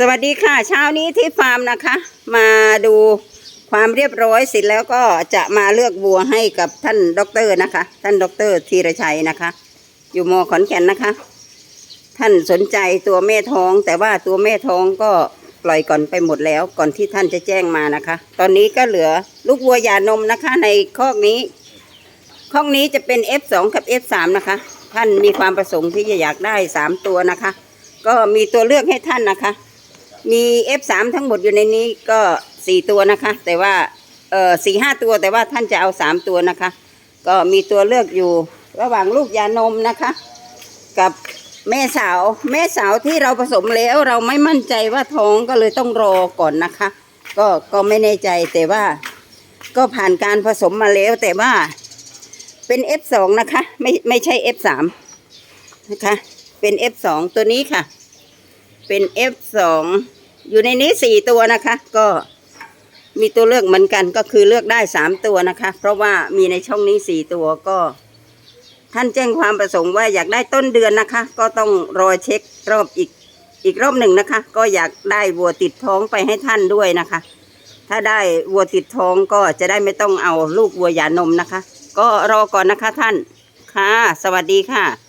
สวัสดีค่ะ เช้านี้ที่ฟาร์มนะคะ มาดูความเรียบร้อยเสร็จแล้วก็จะมาเลือกวัวให้กับท่านด็อกเตอร์นะคะ ท่านด็อกเตอร์ธีรชัยนะคะ อยู่มขอนแก่นนะคะ ท่านสนใจตัวแม่ท้อง แต่ว่าตัวแม่ท้องก็ปล่อยก่อนไปหมดแล้วก่อนที่ท่านจะแจ้งมานะคะ ตอนนี้ก็เหลือลูกวัวยานมนะคะ ในคอกนี้คอกนี้จะเป็น F2 กับ F3 นะคะ ท่านมีความประสงค์ที่จะอยากได้สามตัวนะคะ ก็มีตัวเลือกให้ท่านนะคะ มี F3 ทั้งหมดอยู่ในนี้ก็สี่ตัวนะคะ แต่ว่าเออสี่ห้าตัวแต่ว่าท่านจะเอาสามตัวนะคะ ก็มีตัวเลือกอยู่ระหว่างลูกยานมนะคะ กับแม่สาวแม่สาวที่เราผสมแล้วเราไม่มั่นใจว่าท้องก็เลยต้องรอก่อนนะคะ ก็ก็ไม่แน่ใจแต่ว่า ก็ผ่านการผสมมาแล้วแต่ว่าเป็น F2 นะคะ ไม่ไม่ใช่ F3 นะคะ เป็น F2 ตัวนี้ค่ะ เป็น F2 อยู่ในนี้สี่ตัวนะคะ ก็มีตัวเลือกเหมือนกันก็คือเลือกได้สามตัวนะคะ เพราะว่ามีในช่องนี้สี่ตัวก็ ท่านแจ้งความประสงค์ว่าอยากได้ต้นเดือนนะคะ ก็ต้องรอเช็ครอบอีกอีกรอบหนึ่งนะคะ ก็อยากได้วัวติดท้องไปให้ท่านด้วยนะคะ ถ้าได้วัวติดท้องก็จะได้ไม่ต้องเอาลูกวัวหย่านมนะคะ ก็รอก่อนนะคะท่านค่ะ สวัสดีค่ะ